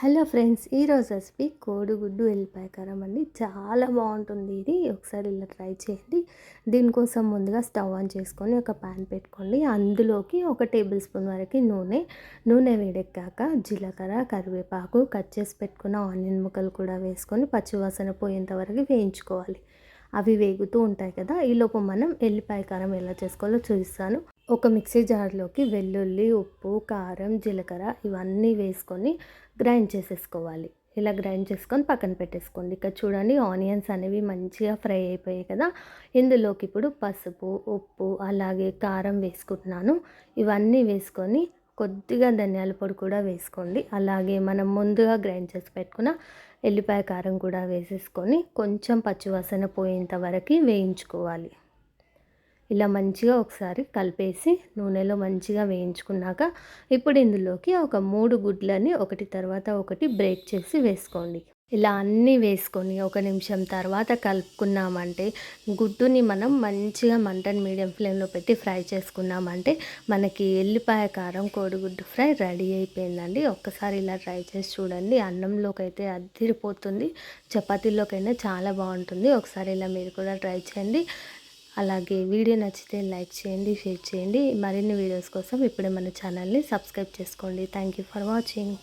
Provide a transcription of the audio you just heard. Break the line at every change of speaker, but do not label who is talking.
Hello friends ఈరోజు recipe కోడిగుడ్డు ఎల్లిపాయ కారం అండి. చాలా బాగుంటుంది ఇది. ఒకసారి ఇలా ట్రై చేయండి. దీనికోసం ముందుగా స్టవ్ ఆన్ చేసుకొని ఒక ప్యాన్ పెట్టుకోండి. అందులోకి ఒక టేబుల్ స్పూన్ వరకు నూనె. నూనె వేడెక్కాక జీలకర్ర కరివేపాకు కట్ చేసి పెట్టుకున్న ఆనియన్ ముక్కలు కూడా వేసుకొని పచ్చివాసన పోయేంత వరకు వేయించుకోవాలి. అవి వేగుతూ ఉంటాయి కదా ఈలోపు మనం ఎల్లిపాయ కారం ఎలా చేసుకోవాలో చూపిస్తాను. ఒక మిక్సీ జార్లోకి వెల్లుల్లి ఉప్పు కారం జీలకర్ర ఇవన్నీ వేసుకొని గ్రైండ్ చేసేసుకోవాలి. ఇలా గ్రైండ్ చేసుకొని పక్కన పెట్టేసుకోండి. ఇక్కడ చూడండి ఆనియన్స్ అనేవి మంచిగా ఫ్రై అయిపోయాయి కదా. ఇందులోకి ఇప్పుడు పసుపు ఉప్పు అలాగే కారం వేసుకుంటున్నాను. ఇవన్నీ వేసుకొని కొద్దిగా ధనియాల పొడి కూడా వేసుకోండి. అలాగే మనం ముందుగా గ్రైండ్ చేసి పెట్టుకున్న ఎల్లిపాయ కారం కూడా వేసేసుకొని కొంచెం పచ్చివాసన పోయేంత వరకు వేయించుకోవాలి. ఇలా మంచిగా ఒకసారి కలిపేసి నూనెలో మంచిగా వేయించుకున్నాక ఇప్పుడు ఇందులోకి ఒక మూడు గుడ్లని ఒకటి తర్వాత ఒకటి బ్రేక్ చేసి వేసుకోండి. ఇలా అన్నీ వేసుకొని ఒక నిమిషం తర్వాత కలుపుకున్నామంటే గుడ్డుని మనం మంచిగా మంటన్ మీడియం ఫ్లేమ్లో పెట్టి ఫ్రై చేసుకున్నామంటే మనకి ఎల్లిపాయ కారం కోడిగుడ్డు ఫ్రై రెడీ అయిపోయిందండి. ఒక్కసారి ఇలా ట్రై చేసి చూడండి. అన్నంలోకి అయితే అదిరిపోతుంది. చపాతీలోకైనా చాలా బాగుంటుంది. ఒకసారి ఇలా మీరు కూడా ట్రై చేయండి. అలాగే వీడియో నచ్చితే లైక్ చేయండి షేర్ చేయండి. మరిన్ని వీడియోస్ కోసం ఇప్పుడే మన ఛానల్ని సబ్స్క్రైబ్ చేసుకోండి. Thank you for watching